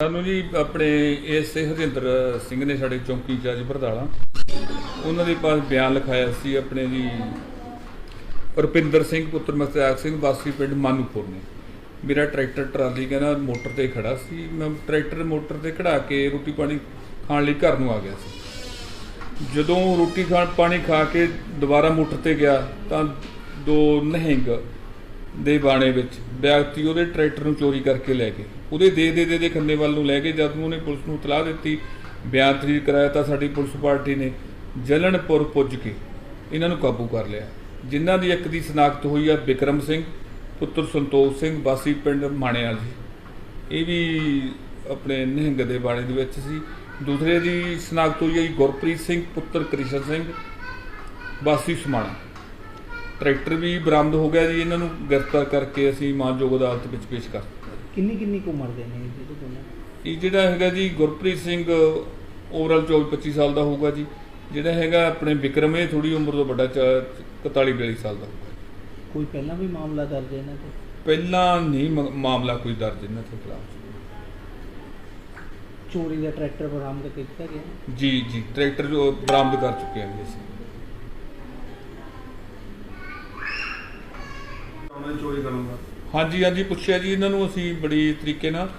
ਸਾਨੂੰ ਜੀ ਆਪਣੇ ਏਸੇ ਹਰਿੰਦਰ ਸਿੰਘ ਨੇ ਸਾਡੇ ਚੌਂਕੀ ਜੱਜ ਬਰਦਾਲਾ ਉਹਨਾਂ ਦੇ ਪਾਸ ਬਿਆਨ ਲਿਖਾਇਆ ਸੀ ਆਪਣੇ ਜੀ ਰੁਪਿੰਦਰ ਸਿੰਘ, ਪੁੱਤਰ ਮਸਤਿਆਕ ਸਿੰਘ, ਵਾਸੀ ਪਿੰਡ ਮਾਨੂਪੁਰ ਨੇ। ਮੇਰਾ ਟਰੈਕਟਰ ਟਰਾਲੀ ਕਹਿੰਦਾ ਮੋਟਰ ਤੇ ਖੜਾ ਸੀ। ਮੈਂ ਟਰੈਕਟਰ ਮੋਟਰ ਤੇ ਖੜਾ ਕੇ ਰੋਟੀ ਪਾਣੀ ਖਾਣ ਲਈ ਘਰ ਨੂੰ ਆ ਗਿਆ ਸੀ। ਜਦੋਂ ਰੋਟੀ ਖਾਣ ਪਾਣੀ ਖਾ ਕੇ ਦੁਬਾਰਾ ਮੋਟਰ ਤੇ ਗਿਆ ਤਾਂ ਦੋ ਨਹਿੰਗ ਦੇ ਬਾਣੇ ਵਿੱਚ ਵਿਅਕਤੀ ਉਹਦੇ ਟਰੈਕਟਰ ਨੂੰ ਚੋਰੀ ਕਰਕੇ ਲੈ ਗਏ। ਉਹਦੇ ਦੇ ਦੇ ਦੇ ਖੰਨੇ ਵੱਲ ਨੂੰ ਲੈ ਕੇ ਜਦ ਨੂੰ ਉਹਨੇ ਪੁਲਿਸ ਨੂੰ ਇਤਲਾਹ ਦਿੱਤੀ, ਬਿਆਨ ਤਰੀਕ ਕਰਾਇਆ ਤਾਂ ਸਾਡੀ ਪੁਲਿਸ ਪਾਰਟੀ ਨੇ ਜਲਣਪੁਰ ਪੁੱਜ ਕੇ ਇਹਨਾਂ ਨੂੰ ਕਾਬੂ ਕਰ ਲਿਆ। ਜਿਨ੍ਹਾਂ ਦੀ ਇੱਕ ਦੀ ਸ਼ਨਾਖਤ ਹੋਈ ਆ ਵਿਕਰਮ ਸਿੰਘ, ਪੁੱਤਰ ਸੰਤੋਖ ਸਿੰਘ, ਵਾਸੀ ਪਿੰਡ ਮਾਣੇਵਾਲ ਜੀ। ਇਹ ਵੀ ਆਪਣੇ ਨਿਹੰਗ ਦੇ ਬਾਣੇ ਦੇ ਵਿੱਚ ਸੀ। ਦੂਸਰੇ ਦੀ ਸ਼ਨਾਖਤ ਹੋਈ ਹੈ ਜੀ ਗੁਰਪ੍ਰੀਤ ਸਿੰਘ, ਪੁੱਤਰ ਕ੍ਰਿਸ਼ਨ ਸਿੰਘ, ਵਾਸੀ ਸਮਾਣਾ। ਟਰੈਕਟਰ ਵੀ ਬਰਾਮਦ ਹੋ ਗਿਆ ਜੀ ਇਹਨਾਂ ਨੂੰ ਗ੍ਰਿਫਤਾਰ ਕਰਕੇ ਅਸੀਂ ਮਾਨਯੋਗ ਅਦਾਲਤ ਵਿੱਚ ਪੇਸ਼ ਕਰ ਕਿੰਨੀ ਕਿੰਨੀ ਕੁ ਉਮਰ ਦੇ ਨੇ ਇਹ ਜਿਹੜੇ ਦੋਨੋਂ ਇਹ ਜਿਹੜਾ ਹੈਗਾ ਜੀ ਗੁਰਪ੍ਰੀਤ ਸਿੰਘ ਓਵਰਆਲ 24 25 ਸਾਲ ਦਾ ਹੋਊਗਾ ਜੀ। ਜਿਹੜਾ ਹੈਗਾ ਆਪਣੇ ਵਿਕਰਮ ਇਹ ਥੋੜੀ ਉਮਰ ਤੋਂ ਵੱਡਾ 41 42 ਸਾਲ ਦਾ ਹੋਊਗਾ। ਕੋਈ ਪਹਿਲਾਂ ਵੀ ਮਾਮਲਾ ਦਰਜ ਇਹਨਾਂ ਤੇ? ਪਹਿਲਾਂ ਨਹੀਂ ਮ- ਮਾਮਲਾ ਕੋਈ ਦਰਜ ਇਹਨਾਂ ਦੇ ਖਿਲਾਫ ਚੋਰੀ ਦਾ ਟਰੈਕਟਰ ਬਰਾਮਦ ਕੀਤਾ ਗਿਆ? ਜੀ ਜੀ ਟਰੈਕਟਰ ਜੋ ਬਰਾਮਦ ਕਰ ਚੁੱਕੇ ਹਾਂ ਜੀ ਅਸੀਂ। ਉਹਨਾਂ ਦੀ ਚੋਰੀ ਹਾਂਜੀ ਹਾਂਜੀ ਪੁੱਛਿਆ ਜੀ ਇਹਨਾਂ ਨੂੰ ਅਸੀਂ ਬੜੀ ਤਰੀਕੇ ਨਾਲ